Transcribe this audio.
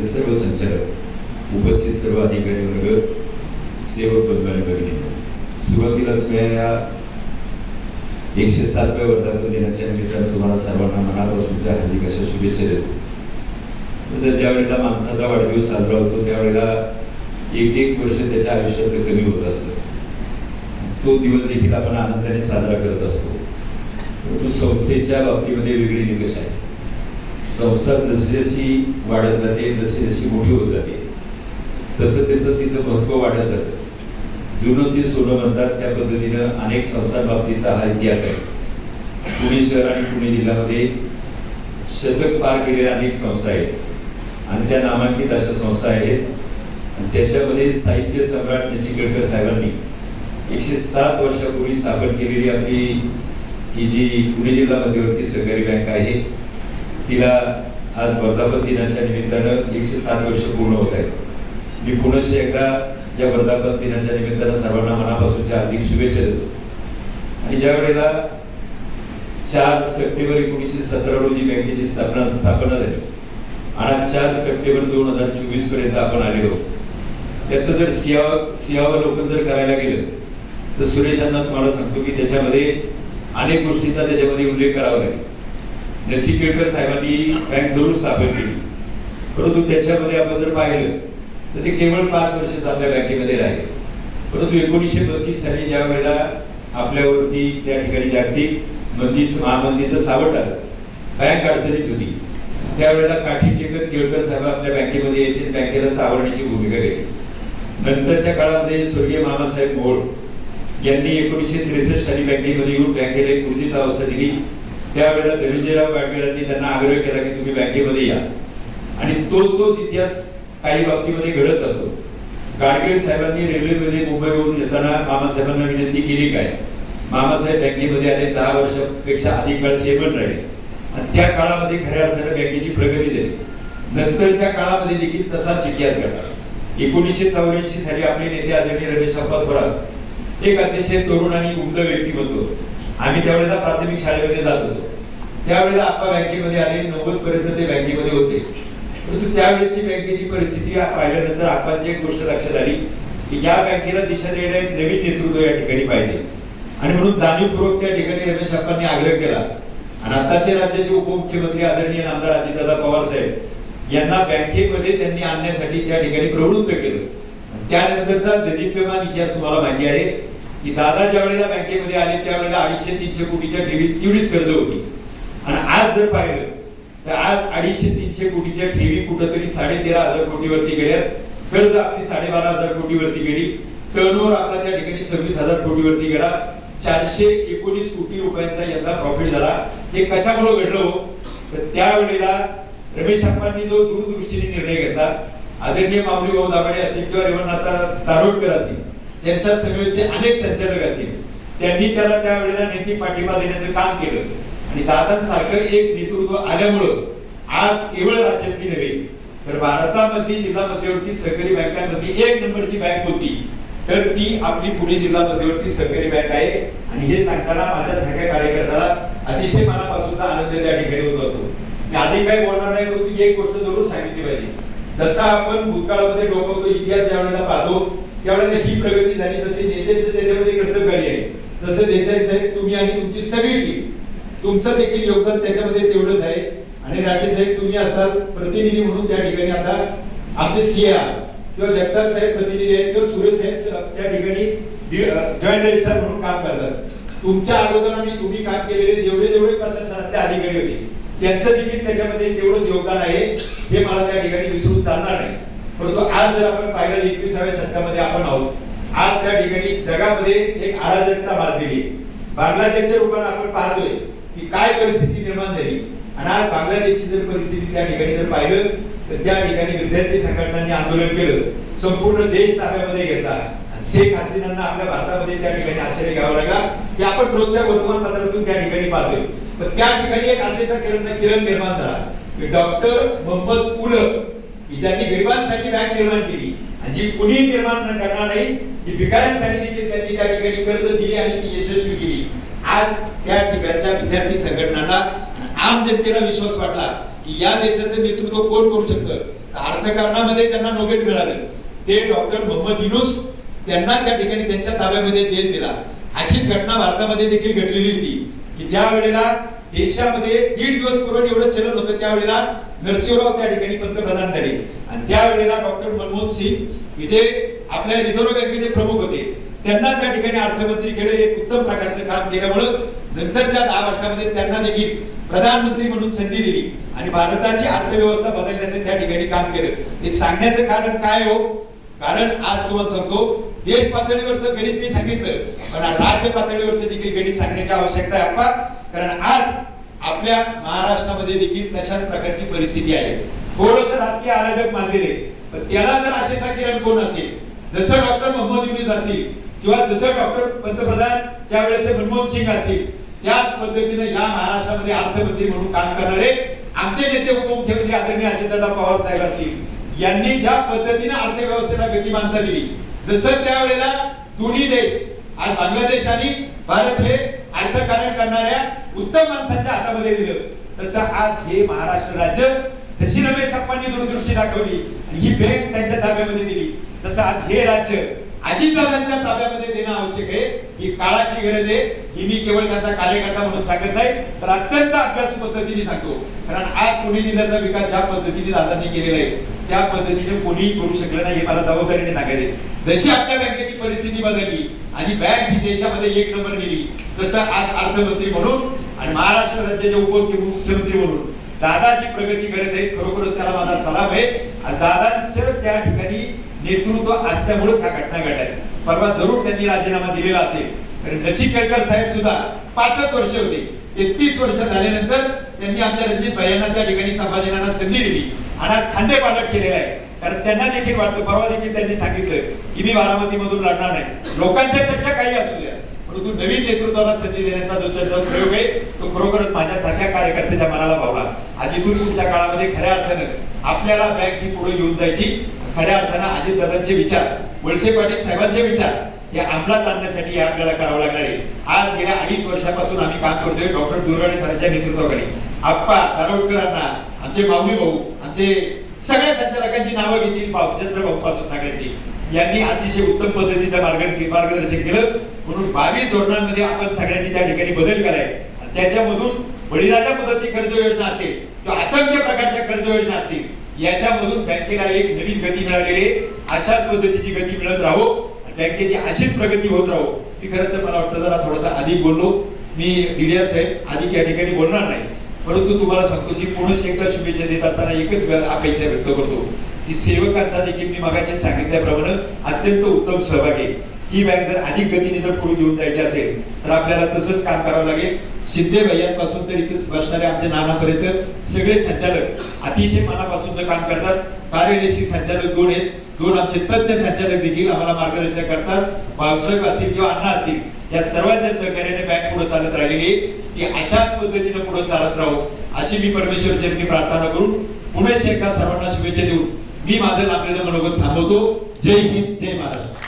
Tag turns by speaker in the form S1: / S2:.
S1: उपस्थित सर्व संचालक उपस्थित सर्व अधिकारी वर्ग सेवक बंधू भगिनी सुरुवातीलाच मी या एकशे सातव्या वर्धापन दिनाच्या निमित्तानं तुम्हाला सर्वांना मनापासून त्या हार्दिक अशा शुभेच्छा देतो. तर ज्यावेळेला माणसाचा वाढदिवस साजरा होतो त्यावेळेला एक एक वर्ष त्याच्या आयुष्यात कमी होत असतं. तो दिवस देखील आपण आनंदाने साजरा करत असतो. परंतु संस्थेच्या बाबतीमध्ये वेगळी निकष आहे. संस्था जशी जशी वाढत जाते जशी जशी मोठी होत जाते तसं तसं तिचं महत्त्व वाढत जातं. जुनं ते सोनं म्हणतात त्या पद्धतीनं अनेक संस्थांबाबतीचा हा इतिहास आहे. पुणे शहर आणि पुणे जिल्ह्यामध्ये शतक पार केलेल्या अनेक संस्था आहेत. आणि त्या नामांकित अशा संस्था आहेत. आणि त्याच्यामध्ये साहित्य सम्राट नचिकेडकर साहेबांनी एकशे सात वर्षापूर्वी स्थापन केलेली आपली ही जी पुणे जिल्हा मध्यवर्ती सहकारी बँक आहे तिला आज वर्धापन दिनाच्या निमित्तानं एकशे सात वर्ष पूर्ण होत आहेत. मी पुनश्च एकदा या वर्धापन दिनाच्या निमित्तानं सर्वांना मनापासूनच्या हार्दिक शुभेच्छा देतो. आणि ज्या वेळेला चार सप्टेंबर एकोणीसशे सतरा रोजी बँकेची स्थापना स्थापना झाली आणि आज चार सप्टेंबर दोन हजार चोवीसपर्यंत आपण आलेलो त्याचं जर सियाव सियावलोकन जर करायला गेलं तर सुरेशांना तुम्हाला सांगतो की त्याच्यामध्ये अनेक गोष्टींचा त्याच्यामध्ये उल्लेख करावा लागेल. नचिकेळकर साहेबांनी बँक जरूर स्थापन केली. परंतु त्याच्यामध्ये आपण जर पाहिलं तर ते केवळ पाच वर्षच आपल्या बँकेमध्ये राहिले. परंतु एकोणीसशे बत्तीस साली ज्या वेळेला आपल्यावरती त्या ठिकाणी जागतिक मंदीच महामंदीचं सावट आलं बँक अडचणीत होती. त्यावेळेला काठी टेकत केळकर साहेब आपल्या बँकेमध्ये यायचे बँकेला सावरण्याची भूमिका घेतली. नंतरच्या काळामध्ये स्वर्गीय मामासाहेब मोहोळ यांनी एकोणीसशे त्रेसष्ट साली बँकेमध्ये येऊन बँकेला एक ऊर्जित अवस्था दिली. त्यावेळेला धनंजयराव गाडगीळांनी त्यांना आग्रह केला की तुम्ही बँकेमध्ये या. आणि तोच तोच इतिहास काही बाबतीमध्ये घडत असतो. गाडगीळ साहेबांनी रेल्वेमध्ये मुंबईवरून येताना मामासाहेबांना विनंती केली काय? मामासाहेब बँकेमध्ये आले दहा वर्षापेक्षा अधिक काळ चेअरमन राहिले. आणि त्या काळामध्ये खऱ्या अर्थाने बँकेची प्रगती झाली. नंतरच्या काळामध्ये देखील तसाच इतिहास घडला. एकोणीसशे चौऱ्याऐंशी साली आपले नेते आदरणीय रमेश अप्पा थोरात एक अतिशय तरुण आणि उमद व्यक्तिमत्व आम्ही त्यावेळेला प्राथमिक शाळेमध्ये जात होतो. त्यावेळेला आप्पा बँकेमध्ये आले नव्वद पर्यंत ते बँकेमध्ये होते. परंतु त्यावेळेची बँकेची परिस्थिती पाहिल्यानंतर आप्पांची एक गोष्ट लक्षात आली की या बँकेला दिशा द्यायला एक नवीन नेतृत्व या ठिकाणी पाहिजे. आणि म्हणून जाणीवपूर्वक त्या ठिकाणी रमेश अप्पांनी आग्रह केला. आणि आताचे राज्याचे उपमुख्यमंत्री आदरणीय नामदार अजितदादा पवार साहेब यांना बँकेमध्ये त्यांनी आणण्यासाठी त्या ठिकाणी प्रवृत्त केलं. त्यानंतरचा ददीप्यमान इतिहास तुम्हाला माहिती आहे की दादा ज्या वेळेला बँकेमध्ये आले त्यावेळेला अडीचशे तीनशे कोटीच्या ठेवीत तेवढीच कर्ज होती. आणि आज जर पाहिलं तर आज अडीचशे तीनशे कोटीच्या ठेवी कुठंतरी साडेतेरा हजार कोटीवरती गेल्यात. कर्ज आपली साडेबारा हजार कोटीवरती गेली. टर्नओव्हर आपला त्या ठिकाणी सव्वीस हजार कोटीवरती गेला. चारशे एकोणीस कोटी रुपयांचा यंदा प्रॉफिट झाला. हे कशामुळे घडलं हो? तर त्यावेळेला रमेश अप्पांनी जो दूरदृष्टीने निर्णय घेतला आदरणीय माऊली भाऊ दाभाडे असेल किंवा रेवणनाथा दारोडकर असेल त्यांच्या समेतचे अनेक संचालक असतील. त्यांनी त्याला त्यावेळेला नेती पाठिंबा देण्याचं काम केलं. आणि दादांसारखं एक नेतृत्व आल्यामुळं आज केवळ राज्यातली नव्हे तर भारतामधली जिल्हा मध्यवर्ती सहकारी बँकांमध्ये एक नंबरची बँक होती. तर ती आपली पुणे जिल्हा मध्यवर्ती सहकारी बँक आहे. आणि हे सांगताना माझ्यासारख्या कार्यकर्त्याला अतिशय मनापासूनचा आनंद त्या ठिकाणी होत असतो. मी आधी काही बोलणार नाही परंतु एक गोष्ट जरूर सांगितली पाहिजे. जसा आपण भूतकाळामध्ये डोकवतो इतिहास ज्या वेळेला पाहतो त्यावेळेला ही प्रगती झाली तसे नेत्यांचं त्याच्यामध्ये कर्तव्य आहे? तसं देसाई साहेब तुम्ही आणि तुमची सगळी टीम तुमचं देखील योगदान त्याच्यामध्ये तेवढंच आहे. आणि राजे साहेब तुम्ही असाल प्रतिनिधी म्हणून त्या ठिकाणी आता आमचे सीआर किंवा जगताप साहेब प्रतिनिधी आहेत किंवा सुरेश साहेब त्या ठिकाणी जॉईंट रजिस्ट्रार म्हणून काम करतात. तुमच्या अगोदर आणि तुम्ही काम केलेले जेवढे जेवढे प्रशासनातले अधिकारी होते त्यांचं देखील त्याच्यामध्ये तेवढंच योगदान आहे. हे मला त्या ठिकाणी विसरून चालणार नाही. परंतु आज जर आपण पाहिलं एकविसाव्या शतकामध्ये आपण आहोत आज त्या ठिकाणी जगामध्ये एक अराजकता माजलेली आहे. बांगलादेशच्या रूपाने आपण पाहतोय की काय परिस्थिती निर्माण झाली. आणि आज बांगलादेशची जर परिस्थिती त्या ठिकाणी जर पाहिलं तर त्या ठिकाणी विद्यार्थी संघटनांनी आंदोलन केलं संपूर्ण देश ताब्यामध्ये घेतला. शेख हसीनांना आपल्या भारतामध्ये त्या ठिकाणी आश्रय घ्यावा लागला की आपण रोजच्या वर्तमानपत्रातून त्या ठिकाणी पाहतोय. पण त्या ठिकाणी एक आशेचा किरण किरण निर्माण झाला की डॉक्टर मोहम्मद उलक की ज्यांनी गरिबांसाठी बँक निर्माण केली. आणि जी कुणी निर्माण करणार नाही जी भिकाऱ्यांसाठी देखील त्यांनी त्या ठिकाणी कर्ज दिली आणि ती यशस्वी केली. आज त्या ठिकाणच्या विद्यार्थी संघटनांना आम जनतेला विश्वास वाटला की
S2: की या देशाचं नेतृत्व कोण करू शकतं? अर्थकारणामध्ये त्यांना नोबेल मिळालं. ते डॉक्टर मोहम्मद युनुस त्यांना त्या ठिकाणी त्यांच्या ताब्यामध्ये देश दिला. अशीच घटना भारतामध्ये देखील घडलेली होती की ज्या वेळेला देशामध्ये दीड दिवस पूर्वी एवढं चलन होतं त्यावेळेला नरसिंहराव त्या ठिकाणी पंतप्रधान झाले. आणि त्यावेळेला डॉक्टर मनमोहन सिंग इथे आपल्या रिझर्व्ह बँकेचे प्रमुख होते. त्यांना त्या ठिकाणी अर्थमंत्री केलं एक उत्तम प्रकारचं काम केल्यामुळं नंतरच्या दहा वर्षामध्ये त्यांना देखील प्रधानमंत्री म्हणून संधी दिली. आणि भारताची अर्थव्यवस्था बदलण्याचं त्या ठिकाणी काम केलं. हे सांगण्याचं कारण काय हो? कारण आज तुम्हाला सांगतो देश पातळीवरचं गणित मी सांगितलं पण राज्य पातळीवरचं देखील गणित सांगण्याची आवश्यकता आहे. कारण आज आपल्या महाराष्ट्रामध्ये देखील तशाच प्रकारची परिस्थिती आहे. थोडस राजकीय अराजक मानलेले पण त्याला जर आशेचा किरण कोण असेल जसं डॉक्टर मोहम्मद युनिस असतील किंवा जसं डॉक्टर पंतप्रधान त्यावेळेचे मनमोहन सिंग असतील त्याच पद्धतीने या महाराष्ट्रामध्ये अर्थमंत्री म्हणून काम करणारे आमचे नेते उपमुख्यमंत्री आदरणीय अजितदादा पवार साहेब असतील यांनी ज्या पद्धतीने अर्थव्यवस्थेला गतिमानता दिली जसं त्यावेळेला दोन्ही देश आज बांगलादेश आणि भारत हे अर्थकारण करणाऱ्या उत्तम माणसांच्या हातामध्ये दिलं. तसं आज हे महाराष्ट्र राज्य जशी रमेश अप्पांनी दूरदृष्टी दाखवली आणि ही बँक त्यांच्या ताब्यामध्ये दिली. तसं आज हे राज्य अजितदादांच्या ताब्यामध्ये देणं आवश्यक आहे ही काळाची गरज आहे. ही मी केवळ त्याचा कार्यकर्ता म्हणून सांगत नाही तर अत्यंत अभ्यास पद्धतीने सांगतो. कारण आज पुणे जिल्ह्याचा विकास ज्या पद्धतीने दादांनी केलेला आहे त्या पद्धतीने कोणीही करू शकलं नाही हे मला जबाबदारीने सांगायचे जशी आपल्या बँकेची परिस्थिती बदलली आणि बँक ही देशामध्ये एक नंबर नेली तसं आज अर्थमंत्री म्हणून आणि महाराष्ट्र राज्याचे उपमुख्यमंत्री म्हणून दादाची प्रगती करत आहेत. खरोखरच त्याला माझा सलाम आहे. आणि दादांचं त्या ठिकाणी नेतृत्व असल्यामुळेच हा घटना घडल्या परवा जरूर त्यांनी राजीनामा दिलेला असेल. कारण नचिकेळकर साहेब सुद्धा पाचच वर्ष होते. एकतीस वर्ष झाल्यानंतर त्यांनी आमच्या रणजित भाईंना त्या ठिकाणी संभाजीनाना संधी दिली. आणि आज खांदे पालट केलेला आहे. कारण त्यांना देखील वाटतं परवा देखील त्यांनी सांगितलं की मी बारामती मधून लढणार नाही. लोकांच्या चर्चा काही असू द्या. परंतु नवीन नेतृत्वाला संधी देण्याचा जो त्यांचा प्रयोग आहे तो खरोखरच माझ्यासारख्या कार्यकर्त्याच्या मनाला भावला. आज इथून पुढच्या काळामध्ये खऱ्या अर्थानं आपल्याला बँक ही पुढे येऊन जायची. खऱ्या अर्थानं अजितदादांचे विचार वळसे पाटील साहेबांचे विचार हे अंमलात आणण्यासाठी हे आपल्याला करावं लागणार आहे. आज गेल्या अडीच वर्षापासून आम्ही काम करतोय डॉक्टर दुर्गाडे सरांच्या नेतृत्वाखाली. आप्पा दारोडकरांना आमचे माऊली भाऊ आमचे सगळ्या संचालकांची नावं घेतील भाऊचंद्र भाऊ पासून सगळ्यांची. यांनी अतिशय उत्तम पद्धतीचं मार्ग मार्गदर्शन केलं. म्हणून बावीस धोरणांमध्ये आपण सगळ्यांनी त्या ठिकाणी बदल केलाय. त्याच्यामधून बळीराजा पद्धती कर्ज योजना असेल किंवा असंख्य प्रकारच्या कर्ज योजना असतील याच्यामधून बँकेला एक नवीन गती मिळालेली अशाच पद्धतीची गती मिळत राहो. बँकेची अशीच प्रगती होत राहो मी खरं तर मला वाटतं जरा थोडासा अधिक बोललो. मी डीडीआर साहेब अधिक या ठिकाणी बोलणार नाही. परंतु तुम्हाला सांगतो की पूर्ण एकदा शुभेच्छा देत असताना एकच वेळ अपेक्षा व्यक्त करतो. की सेवकांचा देखील मी मगाशी सांगितल्याप्रमाणे अत्यंत उत्तम सहभाग आहे. ही बँक जर अधिक गतीने जर पुढे घेऊन जायची असेल तर आपल्याला तसंच काम करावं लागेल. शिंदे भैयांपासून तर इथे बसणारे आमच्या नानापर्यंत सगळे संचालक अतिशय मनापासून काम करतात. कार्यदेशी संचालक दोन आहेत. दोन आमचे तज्ञ संचालक देखील आम्हाला मार्गदर्शन करतात. भाऊसाहेब असतील किंवा अण्णा असतील या सर्वांच्या सहकार्याने बँक पुढे चालत राहिलेली की अशा अशाच पद्धतीने पुढे चालत राहू अशी मी परमेश्वर चरणी प्रार्थना करून पुणे शेखा सर्वांना शुभेच्छा देऊन मी माझं लाभलेलं मनोगत थांबवतो. जय हिंद जय महाराष्ट्र.